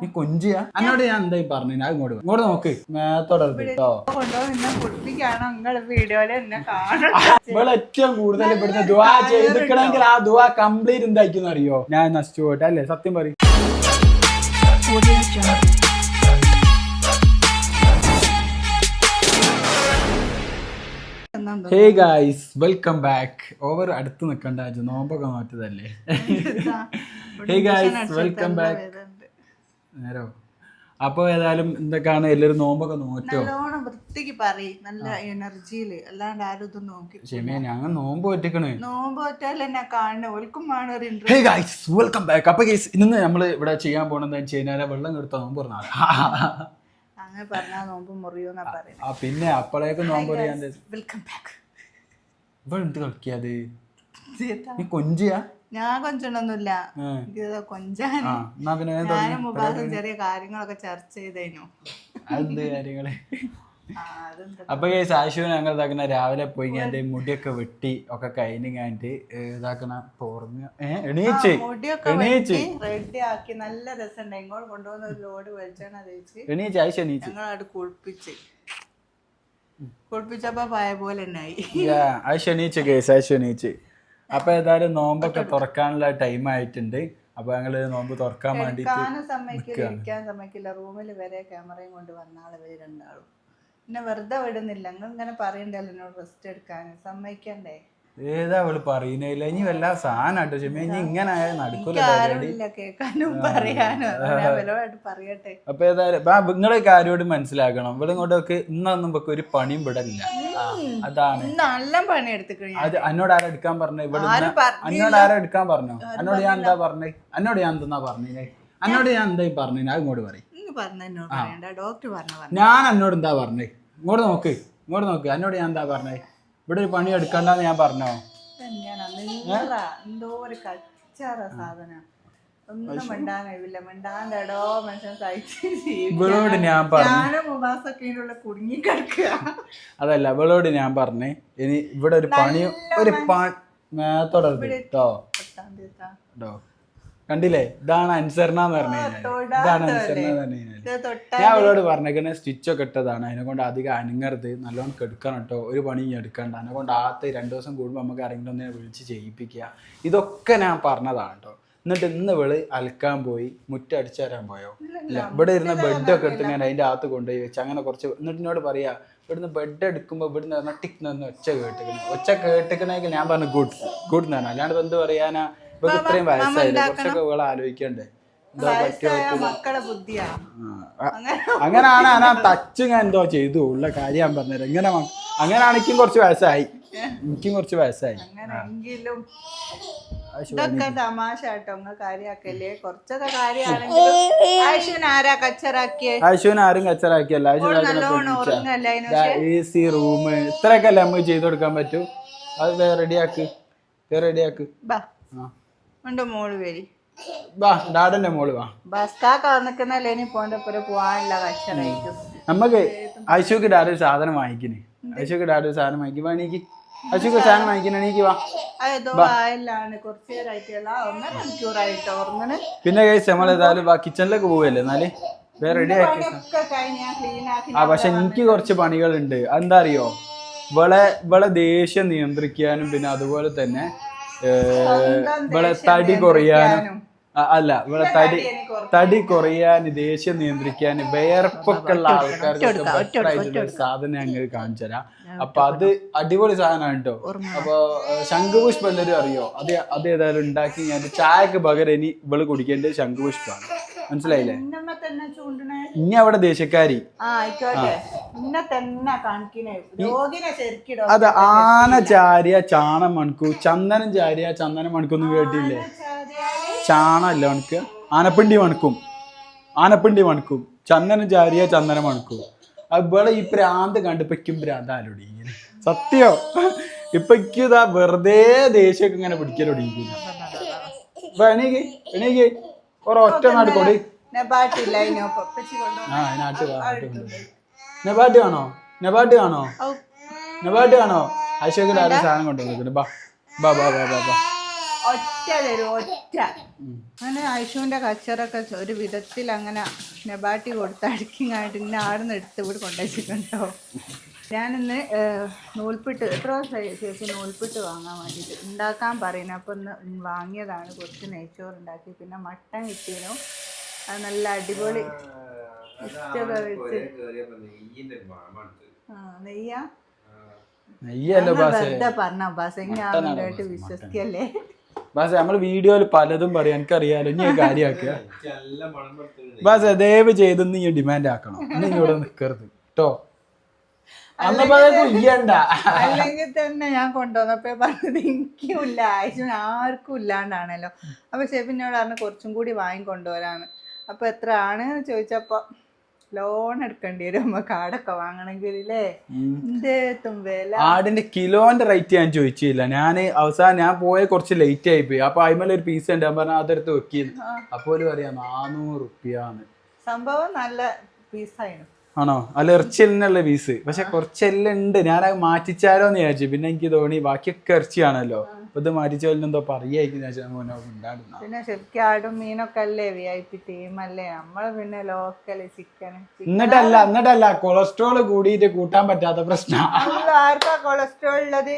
നീ കൊഞ്ചിയ? എന്നോട് ഞാൻ എന്തായി പറഞ്ഞു? ഞാൻ ഇങ്ങോട്ട് ഇങ്ങോട്ട് നോക്ക്. മേത്തോടെ കേട്ടോ ഇവിടെ ഏറ്റവും കൂടുതൽ ഇവിടുന്ന് ദുവാ ചെയ്തിക്കണമെങ്കിൽ ആ ദുവാ കംപ്ലീറ്റ് എന്തായിരിക്കും അറിയോ ഞാൻ നശിച്ചു പോട്ടെ അല്ലേ? സത്യം പറയും. Hey guys welcome back over അടുത്ത് നിൽക്കണ്ട നോമ്പൊക്കെ മാറ്റതല്ലേ ഹേ ഗായ്സ് വെൽക്കം ബാക്ക് നേരോ? അപ്പൊ ഏതായാലും എന്തൊക്കെയാണ് എല്ലാവരും നോമ്പൊക്കെ നോറ്റോ? നല്ലോണം വൃത്തിക്ക് പറയും നല്ല എനർജിയിൽ. അല്ലാണ്ട് ആരും ഇത് നോക്കി ക്ഷമയാ ഞങ്ങൾ നോമ്പ് ഒറ്റക്കണ് നോമ്പ് ഒറ്റാൽ എന്നെ കാണുന്ന. ഓൽക്കും ഒരു ഹേ വെൽക്കം ബാക്ക് അപ്പൊ ഗൈസ് ഇന്ന് നമ്മൾ ഇവിടെ ചെയ്യാൻ പോണെന്ന് വെച്ച് കഴിഞ്ഞാൽ വെള്ളം കെടുത്ത നോമ്പ് പറഞ്ഞാൽ അങ്ങനെ പറഞ്ഞാ നോമ്പ് മുറിയൂന്നാ പറയുന്നത് ആ പിന്നെ അപ്പോഴേക്ക് നോമ്പ് വെൽക്കം ബാക്ക് ഇവിടെ എന്ത്? കളിക്കാത് കൊഞ്ചിയാ? ഞാൻ കൊഞ്ചണൊന്നുമില്ല. കൊഞ്ചാൻ. ഞാൻ ഞാനും മുബാസും ചെറിയ കാര്യങ്ങളൊക്കെ ചർച്ച ചെയ്തേനു. എന്ത് കാര്യങ്ങൾ? അപ്പൊ ഈ സാശുവിന് ഞങ്ങൾ ഇതാക്കുന്ന രാവിലെ പോയി കഴിഞ്ഞാൽ മുടിയൊക്കെ വെട്ടി ഒക്കെ കഴിഞ്ഞ് കഴിഞ്ഞിട്ട് ഇതാക്കണ പോർന്ന്. എണീച്ച്. എണീച്ച്. റെഡി ആക്കി. നല്ല രസമുണ്ട്. ഇങ്ങോട്ട് കൊണ്ടുവന്ന ഒരു ലോഡ് വെളിച്ചെണ്ണ തേച്ച് എണീച്ച് ആയിഷ എണീച്ച്. ഞങ്ങളവിടെ കുളിപ്പിച്ച്. കുളിപ്പിച്ചപ്പോ പായ പോലെ തന്നെ ആയി. ആയിഷ എണീച്ച് കേസ് ആയിഷ എണീച്ച്. അപ്പൊ ഏതായാലും നോമ്പൊക്കെ തുറക്കാനുള്ള ടൈം ആയിട്ടുണ്ട്. അപ്പൊ ഞങ്ങൾ നോമ്പ് തുറക്കാൻ വേണ്ടിട്ട് കാണാൻ സമ്മതിക്കില്ല ഇരിക്കാൻ സമ്മതിക്കില്ല. റൂമിൽ വരെ ക്യാമറയും കൊണ്ട് വന്നാളെ ഇവർ രണ്ടാളും. പിന്നെ വെറുതെ വിടുന്നില്ല. നിങ്ങൾ ഇങ്ങനെ പറയണ്ടല്ലോ എന്നോട് റെസ്റ്റ് എടുക്കാൻ. സമ്മതിക്കണ്ടേ? ഏതാ അവൾ പറയുന്നില്ല ഇനി വല്ല സാധനം ക്ഷമ ഇനി ഇങ്ങനെ നടക്കൂല പറയട്ടെ. അപ്പൊ ഏതായാലും നിങ്ങളെ കാര്യോട് മനസ്സിലാക്കണം. ഇവിടെ ഇങ്ങോട്ടൊക്കെ ഇന്നൊന്നും നമുക്ക് ഒരു പണിയും വിടല്ല അതാണ്. നല്ല പണി എടുത്തു അത് എന്നോട് ആരാ എടുക്കാൻ പറഞ്ഞു? ഇവിടെ. എന്നോട് ആരാ എടുക്കാൻ പറഞ്ഞു? എന്നോട് ഞാൻ എന്താ പറഞ്ഞേ? എന്നോട് ഞാൻ എന്താ പറഞ്ഞേ? എന്നോട് ഞാൻ എന്താ പറഞ്ഞേ? ഞാൻ ഇങ്ങോട്ട് പറയും. ഞാൻ എന്നോട് എന്താ പറഞ്ഞേ? ഇങ്ങോട്ട് നോക്ക്. ഇങ്ങോട്ട് നോക്ക്. എന്നോട് ഞാൻ എന്താ പറഞ്ഞേ? ഇവിടെ ഒരു പണി എടുക്കണ്ടെന്ന് ഞാൻ പറഞ്ഞോ? എന്തോ ഒരു കച്ചറ സാധനം. ഒന്നും മിണ്ടാൻ കഴിവില്ല. മിണ്ടാണ്ടോ മനുഷ്യൻ സഹിച്ച് ഇവളോട് ഞാൻ ഞാനും കുടുങ്ങി കിടക്കുക അതല്ല ഇവളോട് ഞാൻ പറഞ്ഞേ. ഇനി ഇവിടെ ഒരു പണി ഒരു പണി മേത്തോടെ കേട്ടോ. കേട്ടോ. കണ്ടില്ലേ? ഇതാണ് അനുസരണ എന്ന് പറഞ്ഞു കഴിഞ്ഞാൽ ഇതാണ് അനുസരണ എന്ന് പറഞ്ഞു കഴിഞ്ഞാൽ ഞാൻ അവളോട് പറഞ്ഞേക്കുന്നത് സ്റ്റിച്ച് ഒക്കെ ഇട്ടതാണ്. അതിനെ കൊണ്ട് അധികം അനങ്ങരുത്. നല്ലോണം കെടുക്കണം കേട്ടോ. ഒരു പണി എടുക്കണ്ട. അതിനെ കൊണ്ട് ആദ്യത്തെ രണ്ടു ദിവസം കൂടുമ്പോൾ നമുക്ക് ആരെങ്കിലും ഒന്നിനെ വിളിച്ച് ചെയ്യിപ്പിക്കുക. ഇതൊക്കെ ഞാൻ പറഞ്ഞതാണ് കേട്ടോ. എന്നിട്ട് ഇന്ന് ഇവൾ അലക്കാൻ പോയി. മുറ്റടിച്ചു തരാൻ പോയോ? ഇല്ല ഇവിടെ ഇരുന്ന ബെഡൊക്കെ എടുത്ത് ഞാൻ അതിന്റെ അകത്ത് കൊണ്ടുപോയി വെച്ച്. അങ്ങനെ കുറച്ച് എന്നിട്ട് എന്നോട് പറയാ ഇവിടുന്ന് ബെഡ് എടുക്കുമ്പോൾ ഇവിടുന്ന് പറഞ്ഞാൽ നിന്ന് ഒച്ച കേട്ടിക്കണേ ഒച്ച കേട്ടിക്കണമെങ്കിൽ ഞാൻ പറഞ്ഞു ഗുഡ് ഗുഡ് എന്നാണ് അല്ലാണ്ട് എന്ത് പറയാനാ? ഇവർക്ക് ഇത്രയും വയസ്സായില്ലേ? കുറച്ചൊക്കെ ഇവളെ ആലോചിക്കണ്ടേ? മക്കളെ ബുദ്ധിയാ. അങ്ങനാണ് ഞാൻ ടച്ച് ഞാൻ എന്തോ ചെയ്തു. ഉള്ള കാര്യം ഞാൻ പറഞ്ഞത് എങ്ങനെ അങ്ങനെ അങ്ങനാണ് എനിക്കും കുറച്ച് വയസ്സായി. എനിക്കും കുറച്ച് വയസ്സായി. അങ്ങനെയെങ്കിലും ആയിഷ ഇതൊക്കെ തമാശ കേട്ടോ നിങ്ങൾ കാര്യാക്കല്ലേ? കുറച്ചൊക്കെ കാര്യമാണെങ്കിലും ആയുഷിന് ആരാ കച്ചറാക്കിയേ? ആരും കച്ചറാക്കിയല്ല. അതിന് റൂം ഇത്രയൊക്കെ അല്ലേ നമുക്ക് ചെയ്ത് കൊടുക്കാൻ പറ്റൂ? അത് റെഡിയാക്ക് റെഡിയാക്ക് ബാ. ആ. ഉണ്ട് മോൾ വരി. വാ ഡാഡന്റെ മോൾ വാ. വന്നിക്കുന്നല്ലേ ഇനി പോവാനുള്ള നമുക്ക് ഡാഡ് ഒരു സാധനം വാങ്ങിക്കണേ അശോക് ഡാഡ് ഒരു സാധനം വാങ്ങിക്കും. അശോക് ആശുക്ക് സാധനം വാങ്ങിക്കണ എനിക്ക് വാ. പിന്നെ കഴിച്ച് വാ കിച്ചണിലേക്ക് പോവല്ലേ എന്നാൽ? വേറെ റെഡി ആക്കി ആ പക്ഷെ എനിക്ക് കുറച്ച് പണികളുണ്ട്. അതെന്താ അറിയോ? ഇവളെ ഇവളെ ദേഷ്യം നിയന്ത്രിക്കാനും പിന്നെ അതുപോലെ തന്നെ ഇവളെ തടി കുറയാനും അല്ല ഇവിടെ തടി തടി കുറയാൻ ദേഷ്യം നിയന്ത്രിക്കാൻ വേർപ്പൊക്കെ ഉള്ള ആൾക്കാർക്ക് സാധനം ഞങ്ങൾ കാണിച്ചു തരാം. അപ്പൊ അത് അടിപൊളി സാധനമാണ് കേട്ടോ. അപ്പൊ ശംഖുപുഷ്പം എല്ലാവരും അറിയോ? അത് അത് ഏതായാലും ഉണ്ടാക്കി ഞാൻ ചായക്ക് പകരം ഇനി ഇവൾ കുടിക്കേണ്ടത് ശംഖുപുഷ്പമാണ്. മനസ്സിലായില്ലേ? ഇനി അവിടെ ദേശക്കാരി. അത് ആന ചാരിയ ചാണം മണക്കൂ ചന്ദനം ചാരിയ ചന്ദനം മണക്കൊന്നും കേട്ടില്ലേ? ചാണല്ല മണക്ക് ആനപ്പിണ്ടി മണക്കും ആനപ്പിണ്ടി മണക്കും ചന്ദനം ചാരിയ ചന്ദനം മണക്കും അതുപോലെ ഈ പ്രാന്ത് കണ്ടിപ്പിക്കും പെക്കും ഇങ്ങനെ സത്യോ? ഇപ്പൊ ഇതാ വെറുതെ ദേഷ്യമൊക്കെ ഇങ്ങനെ പിടിക്കലോടി. എണീക്ക് എണീക്ക്. ഒരൊറ്റ നാട് കൊടി നെബാട്ടില്ല അതിനോ പപ്പച്ചി കൊണ്ടോ ആ അതിനാട്ട് നെബാട്ട് കാണോ? നെബാട്ട് കാണോ? നെബാട്ട് കാണോ? അശോക് ആരും സാധനം കൊണ്ടുവന്നിട്ടുണ്ട് ബാ ബാ ബാ ബാ ബാ ബാ. ഒറ്റ തരും ഒറ്റ. അങ്ങനെ ഐഷുവിന്റെ കച്ചറൊക്കെ ഒരു വിധത്തിൽ അങ്ങനെ നെബാട്ടി കൊടുത്ത് അടുക്കിങ്ങായിട്ട് ഇങ്ങനെ ആടുന്ന് എടുത്ത് ഇവിടെ കൊണ്ടുവച്ചിട്ടുണ്ടോ? ഞാനിന്ന് നൂൽപ്പിട്ട് എത്ര ദിവസമായി ചേച്ചി നൂൽപ്പിട്ട് വാങ്ങാൻ വേണ്ടിയിട്ട് ഉണ്ടാക്കാൻ പറയുന്നത് അപ്പം ഒന്ന് വാങ്ങിയതാണ്. കുറച്ച് നെയ്ച്ചോറ് ഉണ്ടാക്കി. പിന്നെ മട്ടൻ കിട്ടിയതും അത് നല്ല അടിപൊളി ഇഷ്ടമൊക്കെ വെച്ച്. ആ നെയ്യാ? വെറുതെ പറഞ്ഞ എങ്ങനെയായിട്ട് വിശ്വസിക്കല്ലേ? ബാസേ നമ്മൾ വീഡിയോയിൽ പലതും പറയും. എനിക്കറിയാലോ. ഇനി കാര്യമാക്കുക. ബാസ് ദയവ് ചെയ്ത് നീ ഡിമാൻഡ് ആക്കണം. നീ ഇവിടെ നിൽക്കരുത് കേട്ടോ അല്ലെങ്കിൽ തന്നെ ഞാൻ കൊണ്ടുവന്നപ്പോ പറഞ്ഞത് എനിക്കും ഇല്ല ആവശ്യം ആർക്കും ഇല്ലാണ്ടാണല്ലോ. അപ്പൊ ഷെഫിനോട് പറഞ്ഞു കുറച്ചും കൂടി വാങ്ങി കൊണ്ടുവരാന്ന്. അപ്പൊ എത്ര ആണ് ചോദിച്ചപ്പോ ലോൺ എടുക്കേണ്ടി വരും. നമ്മ കാടൊക്കെ വാങ്ങണമെങ്കിൽ ആടിന്റെ കിലോന്റെ റേറ്റ് ഞാൻ ചോദിച്ചില്ല. ഞാൻ അവസാനം ഞാൻ പോയ കുറച്ച് ലേറ്റ് ആയി പോയി. അപ്പൊ അതിമേലെ ഒരു പീസ് ഉണ്ട്. ഞാൻ പറഞ്ഞ അതെടുത്ത് വെക്കിയിരുന്നു അപ്പോൾ അറിയാം നാനൂറ് റുപ്യാണ് സംഭവം നല്ല പീസായിരുന്നു ആണോ? അല്ല ഇറച്ചിലിനുള്ള പീസ് പക്ഷെ കുറച്ചെല്ലുണ്ട് ഞാൻ അത് മാറ്റിച്ചാലോ എന്ന് വിചാരിച്ചു. പിന്നെ എനിക്ക് തോന്നി ബാക്കിയൊക്കെ ഇറച്ചിയാണല്ലോ. അപ്പൊ ഇത് മാറ്റിച്ചാലും എന്തോ പറയായിരിക്കും പിന്നെ ശരിക്കും ആടും മീനൊക്കെ അല്ലേ വി ഐ പി ടീം അല്ലേ? നമ്മൾ പിന്നെ ലോക്കൽ ചിക്കൻ എന്നിട്ടല്ല എന്നിട്ടല്ല കൊളസ്ട്രോൾ കൂടിയിട്ട് കൂട്ടാൻ പറ്റാത്ത പ്രശ്നം. ആർക്കാ കൊളസ്ട്രോൾ ഉള്ളത്?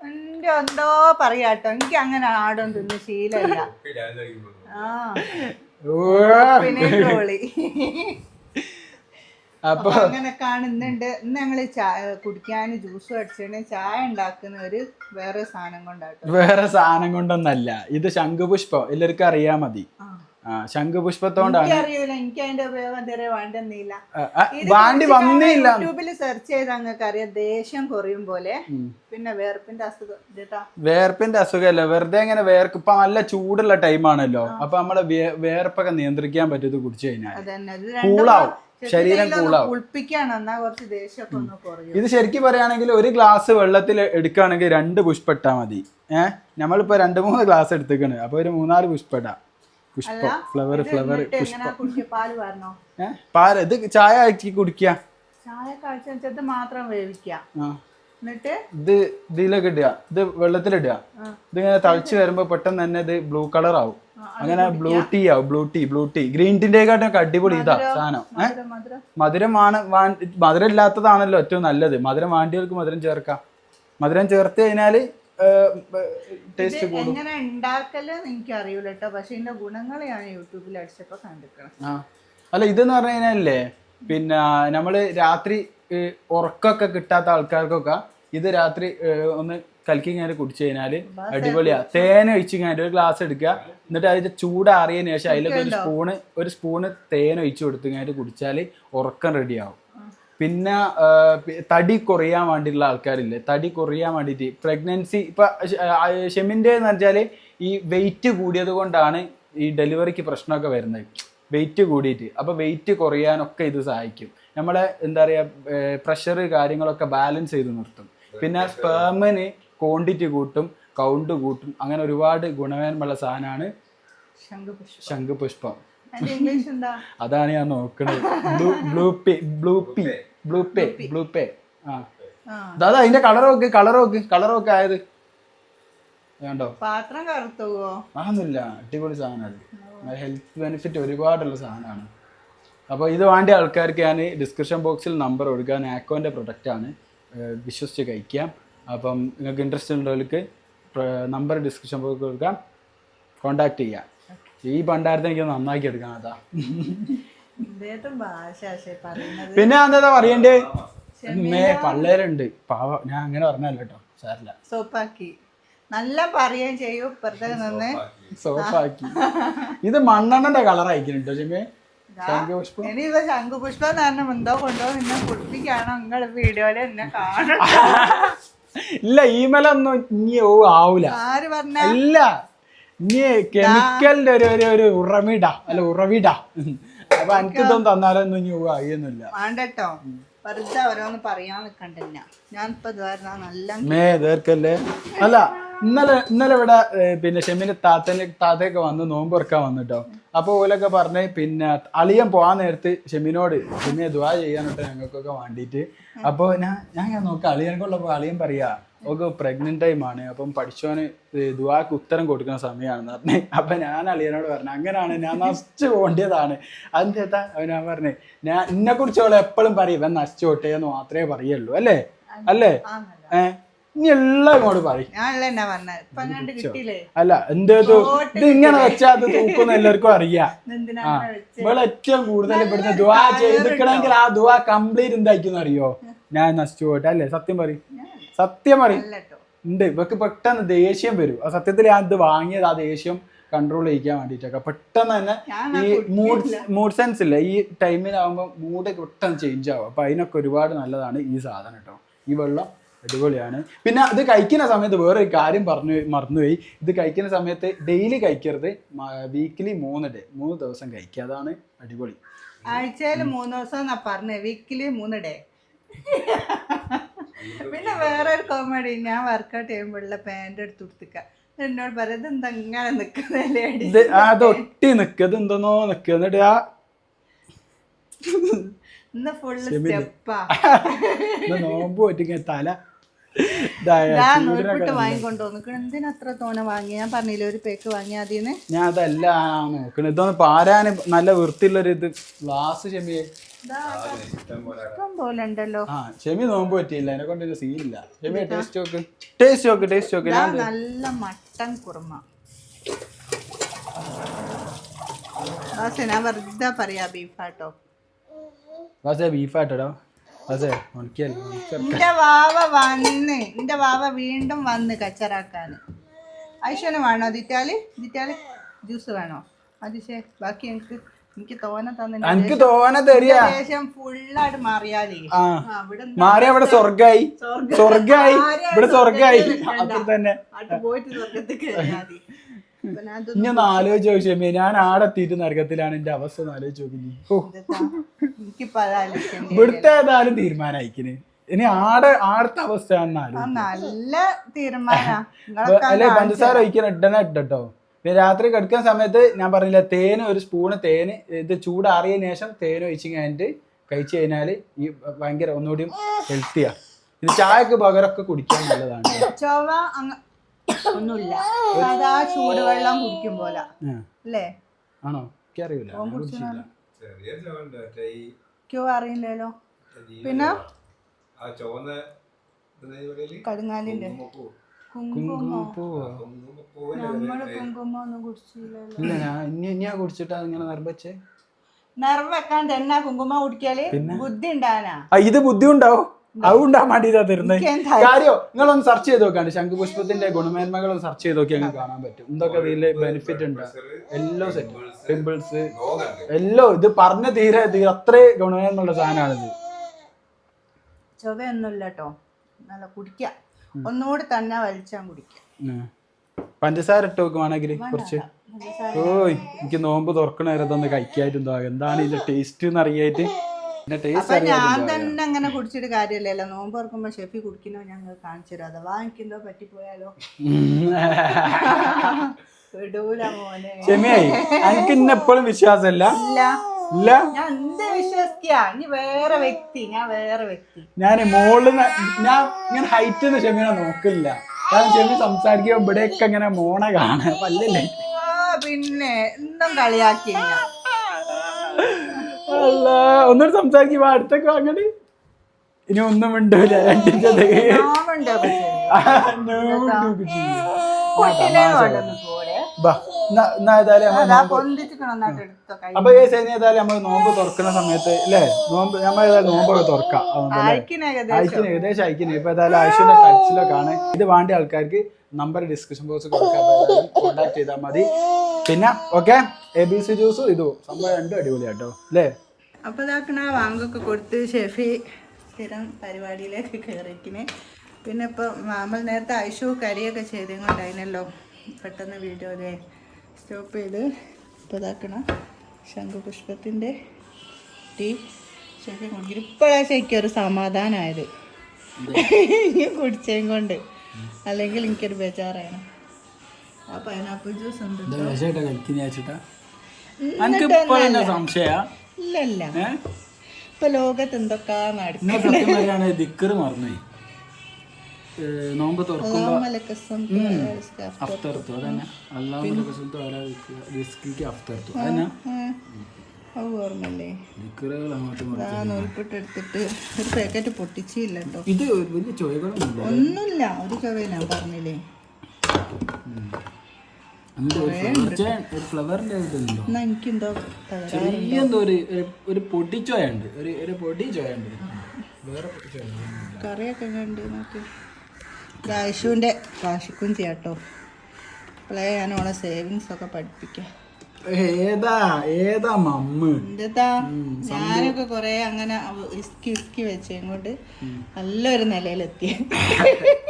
എന്റെ എന്തോ പറയാട്ടോ എനിക്ക് അങ്ങനെ ആടും തിന്ന് ശീലമില്ല. ആ. പിന്നെ അപ്പൊ അങ്ങനെ കാണുന്നുണ്ട് ഇന്ന് ഞങ്ങൾ കുടിക്കാൻ ജ്യൂസ് അടിച്ചിട്ട് ചായ ഉണ്ടാക്കുന്ന ഒരു വേറെ സാധനം കൊണ്ടാണ് വേറെ സാധനം കൊണ്ടൊന്നല്ല. ഇത് ശംഖുപുഷ്പം. എല്ലാവർക്കും അറിയാ മതി. ശംഖുപുഷ്പത്തോണ്ടാണ്. അറിയൂല. എനിക്ക് അതിന്റെ ഉപയോഗം ഇതുവരെ വേണ്ടെന്നില്ല. വാണ്ടി വന്നില്ല. യൂട്യൂബിൽ സെർച്ച് ചെയ്ത് അങ്ങക്ക് അറിയാം. ദേഷ്യം കുറയും പോലെ. പിന്നെ വേർപ്പിന്റെ അസുഖം ഇതാ വേർപ്പിന്റെ അസുഖമല്ല വെറുതെ ഇങ്ങനെ വേർക്ക് ഇപ്പൊ നല്ല ചൂടുള്ള ടൈമാണല്ലോ അപ്പൊ നമ്മളെ വേർപ്പൊക്കെ നിയന്ത്രിക്കാൻ പറ്റും ഇത് കുടിച്ചു കഴിഞ്ഞാൽ കൂളാവും ശരീരം കൂളാവും. ഇത് ശരിക്കും പറയുകയാണെങ്കിൽ ഒരു ഗ്ലാസ് വെള്ളത്തിൽ എടുക്കുകയാണെങ്കിൽ രണ്ട് പുഷ്പ ഇട്ടാ മതി. ഏഹ് നമ്മളിപ്പോ രണ്ട് മൂന്ന് ഗ്ലാസ് എടുത്തേക്കാണ്. അപ്പൊ ഒരു മൂന്നാൽ പുഷ്പ ഇടാം പുഷ്പം ഫ്ലവർ ഫ്ലവർ പുഷ്പം. പാൽ ഇത് ചായ ആക്കി കുടിക്കുക. എന്നിട്ട്? ഇത് ഇതിലൊക്കെ ഇടുക. ഇത് വെള്ളത്തിലിടുക. ഇതിങ്ങനെ തളിച്ച് വരുമ്പോ പെട്ടെന്ന് തന്നെ ഇത് ബ്ലൂ കളർ ആവും അങ്ങനെ ബ്ലൂ ടീ ആവും blue tea blue tea green ടീന്റെക്കാട്ടൊക്കെ അടിപൊളി ഇതാ സാധനം. ഏഹ് മധുരം മധുരം. മധുരമാണ് വാ- മധുരം ഇല്ലാത്തതാണല്ലോ ഏറ്റവും നല്ലത്. മധുരം വാണ്ടികൾക്ക് മധുരം ചേർക്കാം. മധുരം ചേർത്ത് കഴിഞ്ഞാൽ ടേസ്റ്റ് കൂടും. എങ്ങനെ ഉണ്ടാക്കൽ എനിക്ക് അറിയൂല കേട്ടോ. പക്ഷെ ഇതിന്റെ ഗുണങ്ങൾ ഞാൻ യൂട്യൂബിൽ അടിച്ചപ്പോ കണ്ടിക്കണം അല്ല ഇതെന്ന് പറഞ്ഞു കഴിഞ്ഞാലേ പിന്നെ നമ്മൾ രാത്രി ഉറക്കൊക്കെ ഉറക്കമൊക്കെ കിട്ടാത്ത ആൾക്കാർക്കൊക്കെ ഇത് രാത്രി ഒന്ന് കലക്കി കഴിഞ്ഞാൽ കുടിച്ചു കഴിഞ്ഞാൽ അടിപൊളിയാ. തേൻ ഒഴിച്ച് കഴിഞ്ഞാൽ ഒരു ഗ്ലാസ് എടുക്കുക. എന്നിട്ട് അതിന്റെ ചൂടാറിയതിനു ശേഷം അതിലൊക്കെ ഒരു സ്പൂണ് ഒരു സ്പൂണ് തേൻ ഒഴിച്ചു കൊടുത്തു. കഴിഞ്ഞാൽ കുടിച്ചാൽ ഉറക്കം റെഡിയാവും പിന്നെ തടി കുറയാൻ വേണ്ടിയിട്ടുള്ള ആൾക്കാരില്ലേ? തടി കുറയാൻ വേണ്ടിയിട്ട് പ്രഗ്നൻസി ഇപ്പൊ ഷെമിന്റെ എന്ന് വെച്ചാൽ ഈ വെയിറ്റ് കൂടിയത് കൊണ്ടാണ് ഈ ഡെലിവറിക്ക് പ്രശ്നമൊക്കെ വരുന്നത്. വെയിറ്റ് കൂടിയിട്ട്. അപ്പൊ വെയിറ്റ് കുറയാനൊക്കെ ഇത് സഹായിക്കും. നമ്മളെ എന്താ പറയാ പ്രഷർ കാര്യങ്ങളൊക്കെ ബാലൻസ് ചെയ്ത് നിർത്തും. പിന്നെ സ്പേമിന് ക്വാണ്ടിറ്റി കൂട്ടും കൗണ്ട് കൂട്ടും അങ്ങനെ ഒരുപാട് ഗുണമേന്മയുള്ള സാധനമാണ് ശംഖുപുഷ്പം. അതാണ് ഞാൻ നോക്കണത്. Blue pea blue pea blue pea blue pea. ആ. അതാ അതിന്റെ കളർ നോക്ക് കളർ നോക്ക് കളർ നോക്ക് ആയത്. വേണ്ടോ പാത്രം കറുത്തുവോ? ആന്നില്ല അടിപൊളി സാധനം ഹെൽത്ത് ബെനിഫിറ്റ് ഒരുപാടുള്ള സാധനമാണ്. അപ്പോൾ ഇത് വേണ്ട ആൾക്കാർക്ക് ഞാൻ ഡിസ്ക്രിപ്ഷൻ ബോക്സിൽ നമ്പർ കൊടുക്കുക നാക്കോന്റെ പ്രൊഡക്റ്റാണ് വിശ്വസിച്ച് കഴിക്കാം. അപ്പം നിങ്ങൾക്ക് ഇൻട്രസ്റ്റ് ഉള്ളവർക്ക് നമ്പർ ഡിസ്ക്രിപ്ഷൻ ബോക്സിൽ കൊടുക്കാം. കോണ്ടാക്ട് ചെയ്യാം. ഈ പണ്ടാരത്തെ എനിക്ക് നന്നാക്കി എടുക്കണം അതാ പിന്നെ എന്താ പറയണ്ടേ? മേ പള്ളേരുണ്ട്. പാവ. ഞാൻ അങ്ങനെ പറഞ്ഞല്ലോ കേട്ടോ. സാറില്ല സോപ്പാക്കി. നല്ല പറയുകയും ചെയ്യൂ. ഇപ്പുറത്തെ നിന്ന്. സോപ്പാക്കി. ഇത് മണ്ണെണ്ണന്റെ കളർ അയക്കുന്നുണ്ടോ ചെമ്മേ ശംഖുപുഷ്പം ഇനി ഇവ ശംഖുപുഷ്പം എന്ന് പറഞ്ഞ എന്തോ കൊണ്ടോ നിന്നെ കുളിപ്പിക്കാണോ നിങ്ങൾ വീഡിയോയിൽ എന്നെ കാണണം ഇല്ല ഈമലൊന്നും ഇനി ഓ ആവൂല. ആര് പറഞ്ഞ? അല്ല ഇനി കെമിക്കലിന്റെ ഒരു ഒരു ഒരു ഉറവിട അല്ല ഉറവിട. അപ്പൊ എനിക്ക് ഇതൊന്നും തന്നാലൊന്നും ഇനി ഓ ആയൊന്നുമില്ല വേണ്ടട്ടോ. വെറുതെ ഓരോന്ന് പറയാൻ നിൽക്കണ്ടില്ല ഇതുവരെ നല്ല മേ തീർക്കല്ലേ അല്ല ഇന്നലെ ഇന്നലെ ഇവിടെ പിന്നെ ഷെമിന്റെ താത്തനെ താത്തയൊക്കെ വന്ന് നോമ്പ് തുറക്കാൻ വന്നിട്ടോ. അപ്പൊ ഓലൊക്കെ പറഞ്ഞ് പിന്നെ അളിയൻ പോവാൻ നേരത്ത് ഷെമിനോട് ഷെമിയെ ദ്വാ ചെയ്യാനിട്ട് ഞങ്ങൾക്കൊക്കെ വേണ്ടിയിട്ട് അപ്പൊ ഞാൻ ഞാൻ നോക്കാം അളിയനക്കുള്ളപ്പോ അളിയൻ പറയാ ഒക്കെ പ്രഗ്നന്റ് ടൈം ആണ്. അപ്പം പഠിച്ചോന് ദുവാക്ക് ഉത്തരം കൊടുക്കുന്ന സമയമാണെന്ന് പറഞ്ഞു. അപ്പൊ ഞാൻ അളിയനോട് പറഞ്ഞു അങ്ങനെയാണ് ഞാൻ നശിച്ചു പോകേണ്ടതാണ്. അതെന്താ അവൻ ഞാൻ പറഞ്ഞു ഞാൻ എന്നെ കുറിച്ച് അവൾ എപ്പോഴും പറയും ഇവൻ നശിച്ചു പോട്ടെ എന്ന് മാത്രമേ പറയുള്ളൂ അല്ലേ? അല്ലേ? ആന്നല്ലോ. ഏ ഇനി എല്ലാം ഇങ്ങോട്ട് പറയും. അല്ല എന്തേതു ഇത്? ഇങ്ങനെ വെച്ചാൽ അത് തൂക്കുന്ന എല്ലാവർക്കും അറിയാം. ഇവൾ ഏറ്റവും കൂടുതൽ ഇവിടുന്ന് ദുവാ ചെയ്തിക്കണമെങ്കിൽ ആ ദുവാ കംപ്ലീറ്റ് എന്തായിരിക്കും അറിയോ? ഞാൻ നശിച്ചു പോട്ടെ അല്ലേ? സത്യം പറയും. സത്യം പറയും. ഉണ്ട്. ഇവക്ക് പെട്ടെന്ന് ദേഷ്യം വരും. ആ സത്യത്തിൽ ഞാൻ ഇത് വാങ്ങിയത് ആ ദേഷ്യം കൺട്രോൾ ചെയ്യിക്കാൻ വേണ്ടിയിട്ടൊക്കെ. പെട്ടെന്ന് തന്നെ ഈ മൂഡ് മൂഡ് സെൻസ് ഇല്ല. ഈ ടൈമിലാവുമ്പോൾ മൂഡ് പെട്ടെന്ന് ചേഞ്ച് ആവും. അപ്പൊ അതിനൊക്കെ ഒരുപാട് നല്ലതാണ് ഈ സാധനം കേട്ടോ ഈ വെള്ളം അടിപൊളിയാണ്. പിന്നെ ഇത് കഴിക്കുന്ന സമയത്ത് വേറൊരു കാര്യം പറഞ്ഞു മറന്നുപോയി. ഇത് കഴിക്കുന്ന സമയത്ത് ഡെയിലി കഴിക്കരുത്. വീക്കിലി മൂന്ന് ഡേ മൂന്ന് ദിവസം കഴിക്കുക. അതാണ് അടിപൊളി. ആഴ്ചയിൽ മൂന്ന് ദിവസം പറഞ്ഞേ? വീക്കിലി മൂന്ന് ഡേ പിന്നെ വേറെ ഒരു കോമഡി ഞാൻ വർക്കൗട്ട് ചെയ്യുമ്പോഴുള്ള പാന്റ് എടുത്ത് കൊടുത്തിക്ക എന്നോട് പറയുന്നത് എന്താ ഇങ്ങനെ നിക്കുന്നല്ലേ അതൊട്ടി ഇത് എന്തെന്നോ എന്നിട്ട് ആ ഇന്ന് ഫുള്ള് സ്റ്റെപ്പാ നോമ്പ് പറ്റിക്കാൻ തല ഇതായ ഞാൻ ചൂടിനൊക്കെ നൂൽപ്പിട്ട് വാങ്ങിക്കൊണ്ടു വന്നു. എന്തിനാ അത്ര തോനെ വാങ്ങി ഞാൻ പറഞ്ഞില്ലേ ഒരു പേക്ക് വാങ്ങി അതിന്ന് ഞാൻ അതല്ല നോക്കണത് ഇതൊന്ന് പാരാന് നല്ല വൃത്തിയുള്ളൊരു ഇത്. ഗ്ലാസ് ചെമ്മിയെ ഇഷ്ടം പോലെ ഉണ്ടല്ലോ. ആ ചെമി നോമ്പ് പറ്റിയില്ല. എന്നെ കൊണ്ട് സീനില്ല ചെമിയെ ടേസ്റ്റ് നോക്ക്. ടേസ്റ്റ് നോക്ക് ടേസ്റ്റ് നോക്ക്. ഞാൻ നല്ല മട്ടൻ കുറുമ. ദാസേ ഞാൻ വെറുതെ പറയാ ബീഫാട്ടോ വാസേ ഉണക്കിയല്ലേ എന്റെ വാവ വന്ന് എന്റെ വാവ വീണ്ടും വന്ന് കച്ചറാക്കാന്. ഐശ്വന് വേണോ ദിറ്റാൽ? ദിറ്റാൽ ജ്യൂസ് വേണോ? അതിശേ ബാക്കി എനിക്ക് എനിക്ക് തോന തന്നെ എനിക്ക് തോനെ തരിക. ദേശം ഫുള്ളായിട്ട് മാറിയാലേ. മാറി അവിടെ സ്വർഗായി. സ്വർഗായി ഇവിടെ സ്വർഗായി സ്വർഗത്തിൽ തന്നെ. പോയിട്ട് സ്വർഗത്തിൽ ഇനി ഒന്ന് ആലോചിച്ച് ഞാൻ ആടെ എത്തിയിട്ട് നരകത്തിലാണ് എന്റെ അവസ്ഥ ഒന്ന് ആലോചിച്ച് നോക്കി നീ. ഓ ഇതെത്താ. എനിക്കിപ്പോ അതാ ആലോചിക്കേണ്ടി ഇവിടുത്തെ ഏതായാലും തീരുമാനമായിക്കിന് ഇനി ആടെ ആടത്തെ അവസ്ഥ നല്ല അല്ലെ പഞ്ചസാര ഒഴിക്കാൻ ഇടണ ഇട്ടോ പിന്നെ രാത്രി കിടക്കുന്ന സമയത്ത് ഞാൻ പറഞ്ഞില്ല തേന് ഒരു സ്പൂണ് തേന് ഇത് ചൂടാറിയതിനു ശേഷം തേൻ ഒഴിച്ച് കഴിഞ്ഞിട്ട് കഴിച്ചു കഴിഞ്ഞാൽ ഈ ഭയങ്കര ഒന്നുകൂടി ഹെൽത്തിയാ ഇത് ചായക്ക് പകരമൊക്കെ കുടിക്കാൻ നല്ലതാണ്. ചോവ ഒന്നുമില്ല. സാധാ ചൂടുവെള്ളം കുടിക്കും പോലെ. അല്ലേ? ആണോ? എനിക്കറിയില്ല. കുടിച്ചില്ല. ക്യൂ അറിയില്ലല്ലോ. പിന്നെ? കടുങ്ങാലിന്റെ. കുങ്കുമപ്പൂ. കുങ്കുമോ കുങ്കുമപ്പൂവോ? കുങ്കുമപ്പൂവിന്റെ നമ്മൾ കുങ്കുമോ ഒന്നും കുടിച്ചില്ലല്ലോ. ഇല്ല ഞാൻ ഇനി ഇനിയാ കുടിച്ചിട്ടാ ഇങ്ങനെ നിർബച്ചേ നിറം വെക്കാൻ തന്നെ കുങ്കുമ കുടിക്കാൽ ബുദ്ധി ഉണ്ടാനാ ആ ഇത് ബുദ്ധി ഉണ്ടാവും അതുകൊണ്ടാ മടിയതാ തരുന്നത് കാര്യം നിങ്ങളൊന്ന് സെർച്ച് ചെയ്ത് നോക്കാണ്ട് ശംഖുപുഷ്പത്തിന്റെ ഗുണമേന്മകൾ സെർച്ച് ചെയ്ത് നോക്കി അങ്ങ് കാണാൻ പറ്റും. എന്തൊക്കെ ഇതിൽ ബെനിഫിറ്റ് ഉണ്ട്? എല്ലോ സെറ്റ് പിമ്പിൾസ് എല്ലോ ഇത് പറഞ്ഞ തീരെ തീരെ അത്രേ ഗുണമേന്മയുള്ള സാധനമാണിത് ചൊവ്വയൊന്നുമില്ല കേട്ടോ നല്ല കുടിക്ക. ഒന്നുകൂടി തന്നെ വലിച്ചാൻ കുടിക്കാം. പഞ്ചസാര ഇട്ട് നോക്കുവാണെങ്കിൽ കുറച്ച്. ഓയ് എനിക്ക് നോമ്പ് തുറക്കണ വരെ ഇതൊന്ന് കഴിക്കായിട്ടുണ്ടോ എന്താണ് ഇതിന്റെ ടേസ്റ്റ് എന്ന് അറിയായിട്ട്? അപ്പൊ ഞാൻ തന്നെ അങ്ങനെ കുടിച്ചിട്ട് കാര്യമില്ലല്ലോ. നോമ്പ് തുറക്കുമ്പോ ഷെഫി കുടിക്കുന്നോ? ഞങ്ങൾ കാണിച്ചു തരും. അഥവാ എനിക്കെന്തോ പറ്റിപ്പോയാലോ? വിടൂല മോനെ. ക്ഷമയായി എനിക്ക് ഇന്നെ എപ്പോഴും വിശ്വാസമല്ല? ഇല്ല. ഇല്ല? ഞാൻ എന്ത് വിശ്വസിക്കാ? ഇനി വേറെ വ്യക്തി ഞാൻ വേറെ വ്യക്തി. ഞാൻ മുകളിൽ ഞാൻ ഇങ്ങനെ ഹൈറ്റ് ഒന്നും ക്ഷമിനെ നോക്കില്ല. കാരണം ഷെമി സംസാരിക്കുമ്പോ ഇവിടെയൊക്കെ ഇങ്ങനെ മോണ കാണാൻ പല്ലല്ലേ ആ, പിന്നെ എന്തും കളിയാക്കി ഞാൻ. അല്ല ഒന്നുകൂടി സംസാരിക്കുമ്പോ അടുത്തൊക്കെ അങ്ങോട്ട് ഇനി ഒന്നും ഉണ്ടാവില്ല രണ്ടിന്റെ അപ്പൊ ഏതായാലും നമ്മൾ നോമ്പ് തുറക്കുന്ന സമയത്ത് അല്ലേ നോമ്പ് നമ്മൾ ഏതായാലും നോമ്പൊക്കെ തുറക്കാം. അയക്കിന് ഏകദേശം. അയക്കിന് ഇപ്പൊ ഏതായാലും ആവശ്യത്തിന്റെ ടച്ചിലൊക്കെ ആണ് ഇത് വേണ്ട ആൾക്കാർക്ക് നമ്പർ ഡിസ്ക്രിപ്ഷൻ ബോക്സ് കൊടുക്കാൻ ചെയ്താൽ മതി. പിന്നെ ഓക്കെ എ ബി സി ജ്യൂസും ഇതും. സംഭവം രണ്ടും അടിപൊളിയാട്ടോ. അല്ലേ? അപ്പൊ ഇതാക്കണ വാങ്കൊക്കെ കൊടുത്ത് ഷെഫി സ്ഥിരം പരിപാടിയിലേക്ക് കയറിക്കിന് പിന്നെ ഇപ്പോൾ മാമൽ നേരത്തെ ഐഷു കരിയൊക്കെ ചെയ്തും കൊണ്ടായിരുന്നല്ലോ പെട്ടെന്ന് അല്ലേ സ്റ്റോപ്പ് ചെയ്ത് ഇപ്പോൾ ഇതാക്കണ ശംഖുപുഷ്പത്തിന്റെ ടീ ഷെഫി കുടിക്കും ഇപ്പോഴാണ് ശരിക്കും ഒരു സമാധാനമായത് കുടിച്ചേം കൊണ്ട്. അല്ലെങ്കിൽ എനിക്കൊരു ബേജാറാണ്. ആ പൈനാപ്പിൾ ജ്യൂസ് ഉണ്ട് സംശയ? ഇപ്പൊ ലോകത്ത് എന്തൊക്കെ സത്യം ദിക്കറ് നോമ്പ് തുറക്കുമ്പോ അതന്നെ. അഫ്തർത്തു അതന്നെ. ഒരു പാക്കറ്റ് പൊട്ടിച്ചില്ല കേട്ടോ. ഇത് ഒരു വലിയ ചോയകളൊന്നുമില്ല ഒന്നുമില്ല ഒരു ചൊവ്വ ഞാൻ പറഞ്ഞില്ലേ? ചെറിയ എന്തോ ഒരു ഒരു- ഒരു പൊടി ചോയുണ്ട് ഒരു വേറെ കറിയൊക്കെ കണ്ട് നോക്ക്. കാശുവിന്റെ കാശിക്കും ചെയ്യാട്ടോ അപ്പോഴേ ഞാൻ ഓളെ സേവിങ്സ് ഒക്കെ പഠിപ്പിക്കാം. ഏതാ ഏതാ മമ്മ? എന്താ ഞാനൊക്കെ കൊറേ അങ്ങനെ ഇസ്കി ഇസ്കി വെച്ച് കൊണ്ട് നല്ലൊരു നിലയിലെത്തി.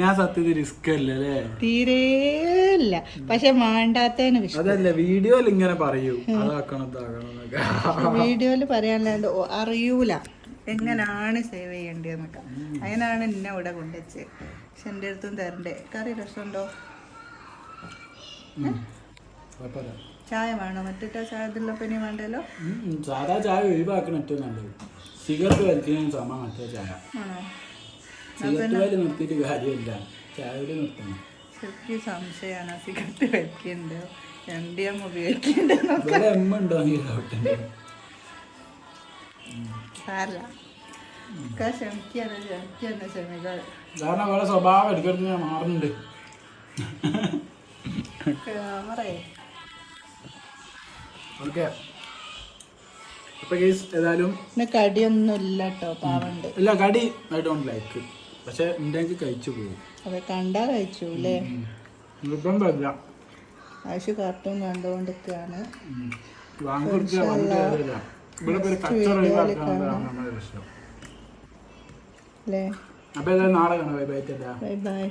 ഞാൻ സത്യത്തിൽ റിസ്ക് അല്ല? അല്ലേ? തീരെ ഇല്ല. പക്ഷെ മാണ്ടാത്തതിന് വിഷയം അതല്ല വീഡിയോയിൽ ഇങ്ങനെ പറയൂ. അതാക്കണം ഇതാക്കണം വീഡിയോയിൽ പറയാനല്ലാണ്ട് അറിയൂല. എങ്ങനാണ് സേവ് ചെയ്യേണ്ടതെന്നൊക്കെ. അതിനാണ് എന്നെ ഇവിടെ കൊണ്ടുവച്ച് പക്ഷെ എന്റെ അടുത്തും തരണ്ടേ. കറി രസമുണ്ടോ? ചായ വേണോ? മറ്റേ ചായ ഇതിലൊപ്പം പനി വേണ്ടല്ലോ. സാധാ ചായ ഒഴിവാക്കണം ഏറ്റവും നല്ലത്. സിഗരറ്റ് വലിക്കുന്നതിന് സമ മറ്റേ ചായ. ആണോ? സിഗരറ്റ് വലി നിർത്തിയിട്ട് കാര്യമില്ല. ചായ നിർത്തണം. ശരിക്കും സംശയമാണ്. സിഗരറ്റ് എം ഡി എം ഉപയോഗിക്കുന്നുണ്ടോ ഉണ്ടോ സാരല്ല. കാരണം വേറെ സ്വഭാവം. എടുക്കരുത് ഞാൻ മാറുന്നുണ്ട്. ക്യാമറേ ഓക്കെ. അപ്പൊ കേസ് ഏതായാലും കടിയൊന്നും ഇല്ല കേട്ടോ പാവുണ്ട്. ഇല്ല കടി ഐ ഡോണ്ട് ലൈക്ക് പക്ഷെ ഉണ്ടെങ്കിൽ കഴിച്ചു പോകും അതെ കണ്ടാ കഴിച്ചു അല്ലേ നിർബന്ധമില്ല ആവശ്യ കാർട്ടൂൺ കണ്ടുകൊണ്ടൊക്കെയാണ് അപ്പൊ നാളെ കാണാം. Bye bye bye bye.